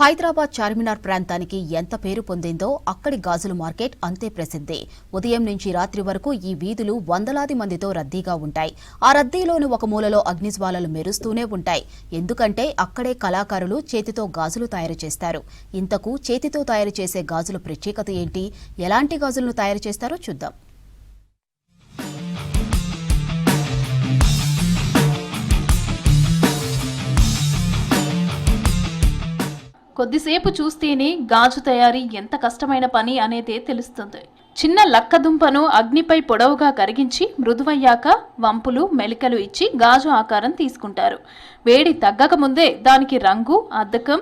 హైదరాబాద్ చార్మినార్ ప్రాంతానికి ఎంత పేరు పొందిందో అక్కడి గాజుల మార్కెట్ అంతే ప్రసిద్ధి. ఉదయం నుంచి రాత్రి వరకు ఈ వీధులు వందలాది మందితో రద్దీగా ఉంటాయి. ఆ రద్దీలోని ఒక మూలలో అగ్నిజ్వాలలు మెరుస్తూనే ఉంటాయి. ఎందుకంటే అక్కడే కళాకారులు చేతితో గాజులు తయారు చేస్తారు. ఇంతకు చేతితో తయారు చేసే గాజుల ప్రత్యేకత ఏంటి? ఎలాంటి గాజులను తయారు చేస్తారో చూద్దాం. కొద్దిసేపు చూస్తేనే గాజు తయారీ ఎంత కష్టమైన పని అనేదే తెలుస్తుంది. చిన్న లక్కదుంపను అగ్నిపై పొడవుగా కరిగించి మృదువయ్యాక వంపులు మెలికలు ఇచ్చి గాజు ఆకారం తీసుకుంటారు. వేడి తగ్గక ముందే దానికి రంగు అద్దకం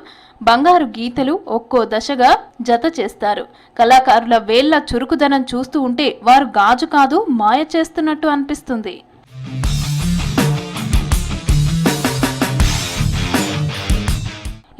బంగారు గీతలు ఒక్కో దశగా జత చేస్తారు. కళాకారుల వేళ్ళ చురుకుదనం చూస్తూ ఉంటే వారు గాజు కాదు మాయ చేస్తున్నట్టు అనిపిస్తుంది.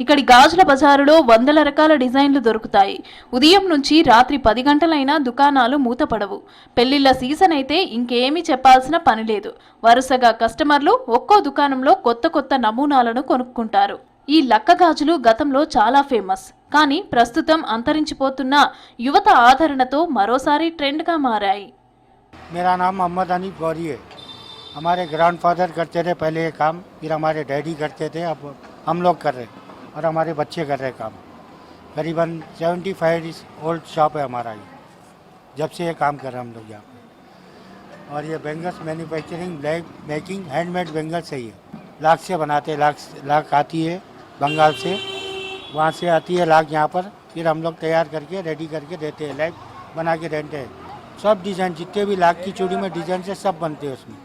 ఇక్కడి గాజుల బజారులో వందల రకాల డిజైన్లు దొరుకుతాయి ఉదయం నుంచి రాత్రి పది గంటలైనా దుకాణాలు మూతపడవు పెళ్లిళ్ల సీజన్ అయితే ఇంకేమీ చెప్పాల్సిన పని లేదు వరుసగా కస్టమర్లు ఒక్కో దుకాణంలో కొత్త కొత్త నమూనాలను కొనుక్కుంటారు ఈ లక్క గాజులు గతంలో చాలా ఫేమస్ కానీ ప్రస్తుతం అంతరించిపోతున్న యువత ఆదరణతో మరోసారి ట్రెండ్గా మారాయి मेरा नाम मोहम्मद हनीफ गौरी है हमारे ग्रैंडफादर करते थे पहले ये काम फिर हमारे डैडी करते थे अब हम लोग कर रहे हैं और हमारे बच्चे कर रहे काम। करीबन 75 फाइव ओल्ड शॉप है हमारा ये, जब से ये काम कर रहे हैं हम लोग यहाँ और ये bangles manufacturing black making handmade bangles है ये। लाख से बनाते हैं लाख लाख आती है बंगाल से। वहाँ से आती है लाख यहाँ पर, फिर हम लोग तैयार करके रेडी करके देते हैं लाइव बना के देते हैं। सब डिज़ाइन जितने भी लाख की चूड़ी में डिज़ाइन से सब बनते हैं उसमें।